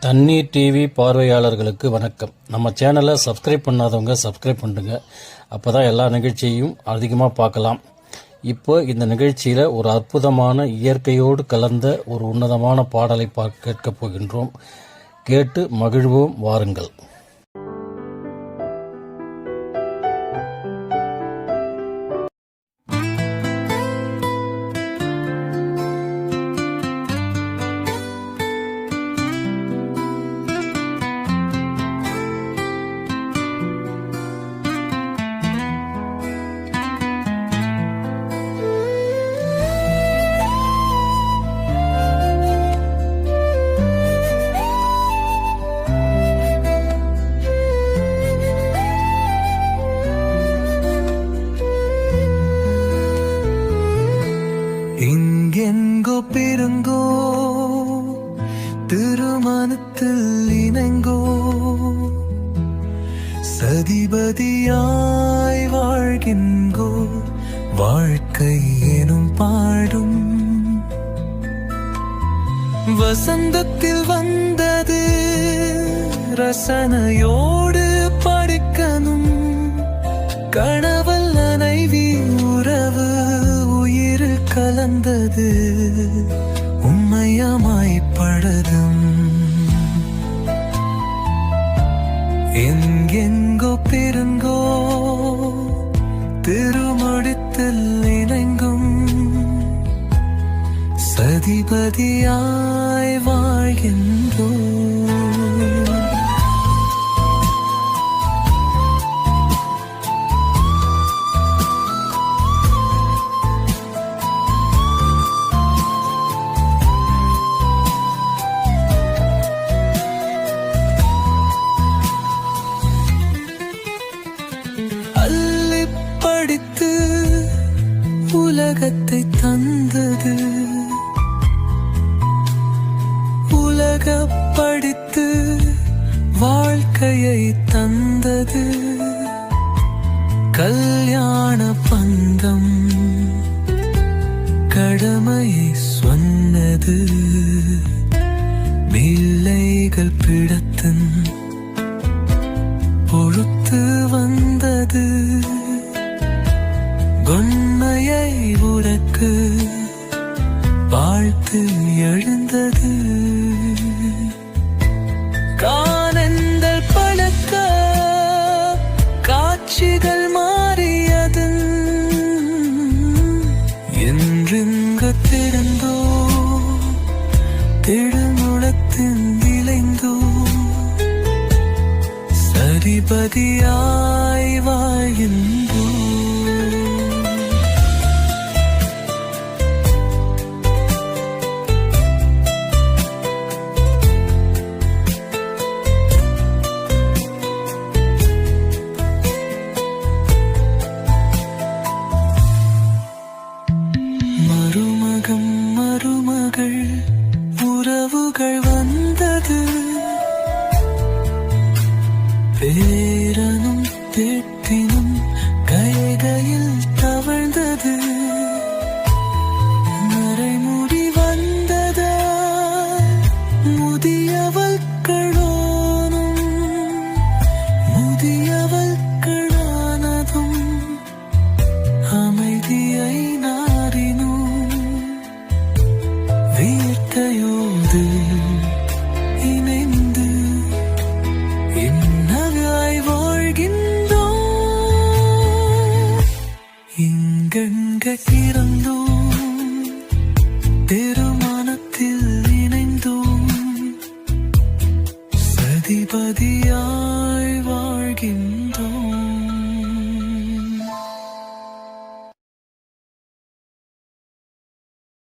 தண்ணீர் டிவி பார்வையாளர்களுக்கு வணக்கம். நம்ம சேனலை சப்ஸ்கிரைப் பண்ணாதவங்க சப்ஸ்கிரைப் பண்ணுங்க. அப்போ தான் எல்லா நிகழ்ச்சியையும் அதிகமாக பார்க்கலாம். இப்போ இந்த நிகழ்ச்சியில் ஒரு அற்புதமான இயற்கையோடு கலந்த ஒரு உன்னதமான பாடலை பார்க்க கேட்கப் போகின்றோம். கேட்டு மகிழ்வோம் வாருங்கள். பிறங்கோ திருமணத்தில் இணங்கோ. சதிபதியாய் வாழ்கின்றோ வாழ்க்கை எனும் பாடும். வசந்தத்தில் வந்தது ரசனையோடு படிக்கணும். கண வந்தது உண்மையமாய் படதும். எங்கெங்கோ பெருங்கோ திருமடித்தில் இணங்கும். சதிபதியாய் வாழ்கின்றோ உலகத்தை தந்தது. உலக படித்து வாழ்க்கையை தந்தது. கல்யாண பந்தம் கடமையை சொன்னது. பிள்ளைகள் பிடத்தன் உண்மையை உனக்கு வாழ்த்து எழுந்தது. காணந்தல் பழக்க காட்சிகள் மாறியது. என்றெங்க திறந்தோ திடுமுளத்தின் விளைந்தோ. சரிபதியாய் வாழ்கின்றோ உறவுகள் வந்தது. பேரனும் பேட்டினும் கைகையில் தவழ்ந்தது. மறைமுடி வந்ததா முதியவள்